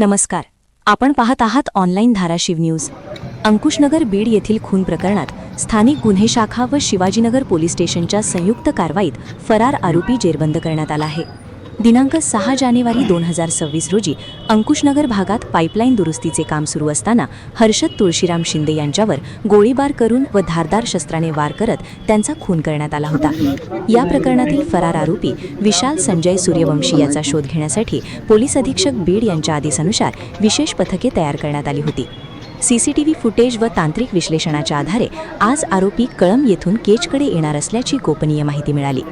नमस्कार. आपण पाहत आहात ऑनलाईन धाराशिव न्यूज. अंकुशनगर बीड येथील खून प्रकरणात स्थानिक गुन्हे शाखा व शिवाजीनगर पोलीस स्टेशनच्या संयुक्त कारवाईत फरार आरोपी जेरबंद करण्यात आला आहे. दिनांक सहा जानेवारी दोन हजार सव्वीस रोजी अंकुशनगर भागात पाईपलाईन दुरुस्तीचे काम सुरू असताना हर्षद तुळशीराम शिंदे यांच्यावर गोळीबार करून व धारदार शस्त्राने वार करत त्यांचा खून करण्यात आला होता. या प्रकरणातील फरार आरोपी विशाल संजय सूर्यवंशी याचा शोध घेण्यासाठी पोलीस अधीक्षक बीड यांच्या आदेशानुसार विशेष पथके तयार करण्यात आली होती. सीसीटीव्ही फुटेज व तांत्रिक विश्लेषणाच्या आधारे आज आरोपी कळंब येथून केचकडे येणार असल्याची गोपनीय माहिती मिळाली.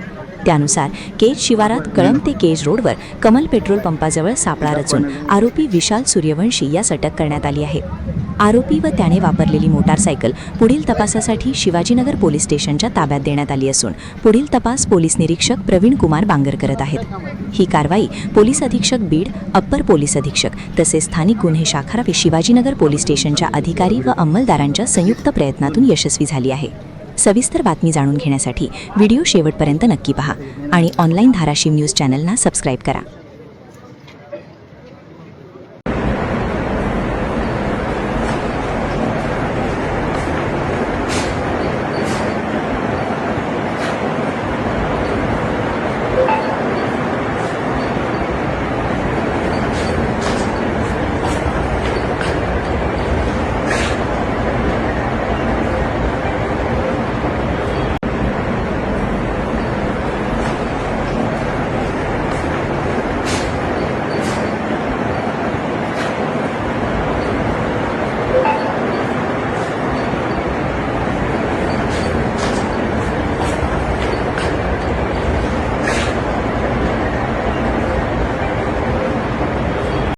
त्यानुसार केज शिवारात कळंब ते केज रोडवर कमल पेट्रोल पंपाजवळ सापळा रचून आरोपी विशाल सूर्यवंशी यास अटक करण्यात आली आहे. आरोपी व त्याने वापरलेली मोटारसायकल पुढील तपासासाठी शिवाजीनगर पोलीस स्टेशनच्या ताब्यात देण्यात आली असून पुढील तपास पोलीस निरीक्षक प्रवीण कुमार बांगर करत आहेत. ही कारवाई पोलीस अधीक्षक बीड अप्पर पोलीस अधीक्षक तसेच स्थानिक गुन्हे शाखा शिवाजीनगर पोलीस स्टेशनच्या अधिकारी व अंमलदारांच्या संयुक्त प्रयत्नातून यशस्वी झाली आहे. सविस्तर बातमी जाणून घेण्यासाठी व्हिडिओ शेवटपर्यंत नक्की पहा आणि ऑनलाईन धाराशिव न्यूज चॅनलना सबस्क्राईब करा.